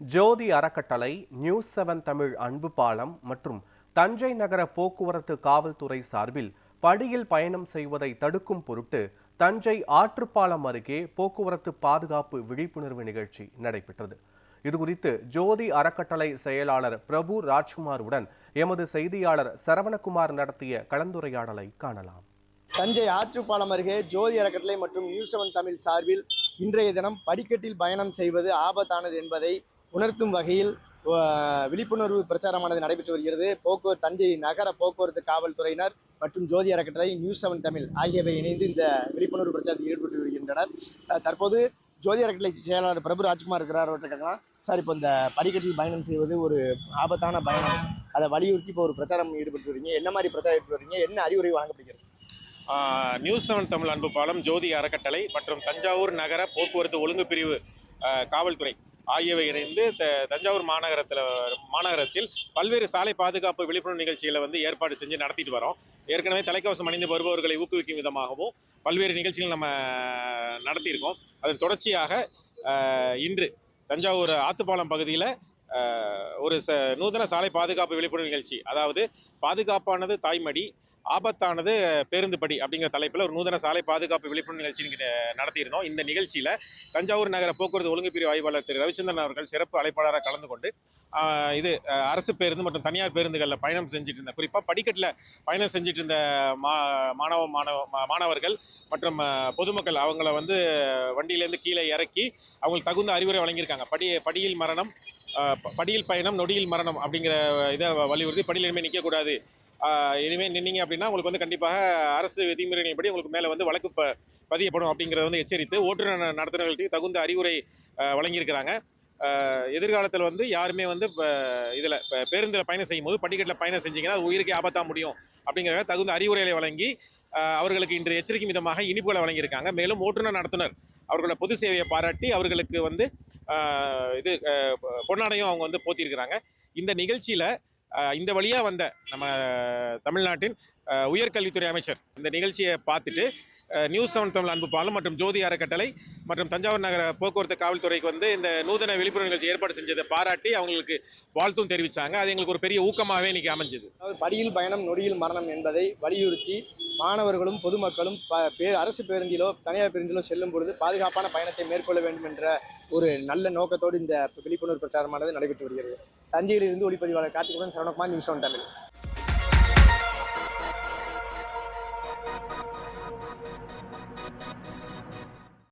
ஜோதி அறக்கட்டளை news seven Tamil அன்பு பாலம் மற்றும் தஞ்சை நகர போக்குவரத்து காவல்துறை சார்பில் படியில் பயணம் செய்வதை தடுக்கும் பொருட்டு தஞ்சை ஆற்றுப்பாலம் அருகே போக்குவரத்து பாதுகாப்பு விழிப்புணர்வு நிகழ்ச்சி நடைபெற்றது. இதுகுறித்து ஜோதி அறக்கட்டளை செயலாளர் பிரபு ராஜ்குமாருடன் எமது செய்தியாளர் சரவணகுமார் நடத்திய கலந்துரையாடலை காணலாம். தஞ்சை ஆற்றுப்பாலம் அருகே ஜோதி அறக்கட்டளை மற்றும் நியூஸ் செவன் தமிழ் சார்பில் இன்றைய தினம் படிக்கட்டில் பயணம் செய்வது ஆபத்தானது என்பதை உணர்த்தும் வகையில் விழிப்புணர்வு பிரச்சாரமானது நடைபெற்று வருகிறது. போக்குவரத்து தஞ்சை நகர போக்குவரத்து காவல்துறையினர் மற்றும் ஜோதி அறக்கட்டளை நியூஸ் செவன் தமிழ் ஆகியவை இணைந்து இந்த விழிப்புணர்வு பிரச்சாரத்தில் ஈடுபட்டு வருகின்றனர். தற்போது ஜோதி அறக்கட்டளை செயலாளர் பிரபு ராஜ்குமார் இருக்கிறார் அவர்கிட்ட சார் இப்போ இந்த படிக்கட்டில் பயணம் செய்வது ஒரு ஆபத்தான பயணம். அதை வலியுறுத்தி இப்போ ஒரு பிரச்சாரம் ஈடுபட்டு வரீங்க. என்ன மாதிரி பிரச்சாரம் ஈடுபட்டு வரீங்க? என்ன அறிவுரை வழங்கப்படுகிறது? நியூஸ் செவன் தமிழ் அன்பு பாலம் ஜோதி அறக்கட்டளை மற்றும் தஞ்சாவூர் நகர போக்குவரத்து ஒழுங்கு பிரிவு காவல்துறை. ஆகியவை இணைந்து த- தஞ்சாவூர் மாநகரத்தில் மாநகரத்தில் பல்வேறு சாலை பாதுகாப்பு விழிப்புணர்வு நிகழ்ச்சிகளை வந்து ஏற்பாடு செஞ்சு நடத்திட்டு வரோம். ஏற்கனவே தலைக்கவசம் அணிந்து வருபவர்களை ஊக்குவிக்கும் விதமாகவும் பல்வேறு நிகழ்ச்சிகள் நம்ம நடத்தியிருக்கோம். அதன் தொடர்ச்சியாக இன்று தஞ்சாவூர் ஆத்துப்பாலம் பகுதியில் ஒரு ச நூதன சாலை பாதுகாப்பு விழிப்புணர்வு நிகழ்ச்சி அதாவது பாதுகாப்பானது தாய்மடி ஆபத்தானது பேருந்து படி அப்படிங்கிற தலைப்பில் ஒரு நூதன சாலை பாதுகாப்பு விழிப்புணர்வு நிகழ்ச்சி நடத்தியிருந்தோம். இந்த நிகழ்ச்சியில் தஞ்சாவூர் நகர போக்குவரத்து ஒழுங்கு பிரிவு ஆய்வாளர் திரு. ரவிச்சந்திரன் அவர்கள் சிறப்பு அழைப்பாளராக கலந்து கொண்டு ஆஹ் இது அரசு பேருந்து மற்றும் தனியார் பேருந்துகளில் பயணம் செஞ்சுட்டு இருந்த குறிப்பாக படிக்கட்டில் பயணம் செஞ்சுட்டு இருந்த மா மாணவ மாணவ மா- மாணவர்கள் மற்றும் பொதுமக்கள் அவங்கள வந்து வண்டியிலேருந்து கீழே இறக்கி அவங்களுக்கு தகுந்த அறிவுரை வழங்கியிருக்காங்க. படி படியில் மரணம் படியில் பயணம் நொடியில் மரணம் அப்படிங்கிற இதை வலியுறுத்தி படியில் இனிமேல் நிற்கக்கூடாது இனிமேல் நின்னீங்க அப்படின்னா உங்களுக்கு வந்து கண்டிப்பாக அரசு விதிமுறைகளின்படி உங்களுக்கு மேலே வந்து வழக்கு ப பதியப்படும் அப்படிங்கிறத வந்து எச்சரித்து ஓட்டுநர் நடத்துனர்களுக்கு தகுந்த அறிவுரை வழங்கியிருக்கிறாங்க. எதிர்காலத்தில் வந்து யாருமே வந்து இதில் பேருந்தில் பயணம் செய்யும்போது படிக்கட்டில் பயணம் செஞ்சீங்கன்னா அது உயிருக்கே ஆபத்தாக முடியும் அப்படிங்கிறத தகுந்த அறிவுரைகளை வழங்கி அவர்களுக்கு இன்று எச்சரிக்கும் விதமாக இனிப்புகளை வழங்கியிருக்காங்க. மேலும் ஓட்டுநர் நடத்துனர் அவர்களோட பொது சேவையை பாராட்டி அவர்களுக்கு வந்து இது பொன்னாடையும் அவங்க வந்து போத்தியிருக்கிறாங்க. இந்த நிகழ்ச்சியில் இந்த வழியாக வந்த நம்ம தமிழ்நாட்டின் உயர்கல்வித்துறை அமைச்சர். இந்த நிகழ்ச்சியை பார்த்துட்டு நியூஸ் செவன் தமிழ் அன்பு பாலம் மற்றும் ஜோதி அறக்கட்டளை மற்றும் தஞ்சாவூர் நகர போக்குவரத்து காவல்துறைக்கு வந்து இந்த நூதன விழிப்புணர்வு நிகழ்ச்சி ஏற்பாடு செஞ்சதை பாராட்டி அவங்களுக்கு வாழ்த்தும் தெரிவித்தாங்க அது எங்களுக்கு ஒரு பெரிய ஊக்கமாகவே இன்னைக்கு அமைஞ்சது. அதாவது படியில் பயணம் நொடியில் மரணம் என்பதை வலியுறுத்தி மாணவர்களும் பொதுமக்களும் ப- அரசு பேருந்திலோ தனியார் பேருந்திலோ செல்லும் பொழுது பாதுகாப்பான பயணத்தை மேற்கொள்ள வேண்டும் என்ற ஒரு நல்ல நோக்கத்தோடு இந்த விழிப்புணர்வு பிரச்சாரமானது நடைபெற்று வருகிறது. தஞ்சையிலிருந்து ஒளிப்பதிவாளர் கார்த்திகுடன் சரவணகுமார் நியூஸ் ஒன் தமிழ்.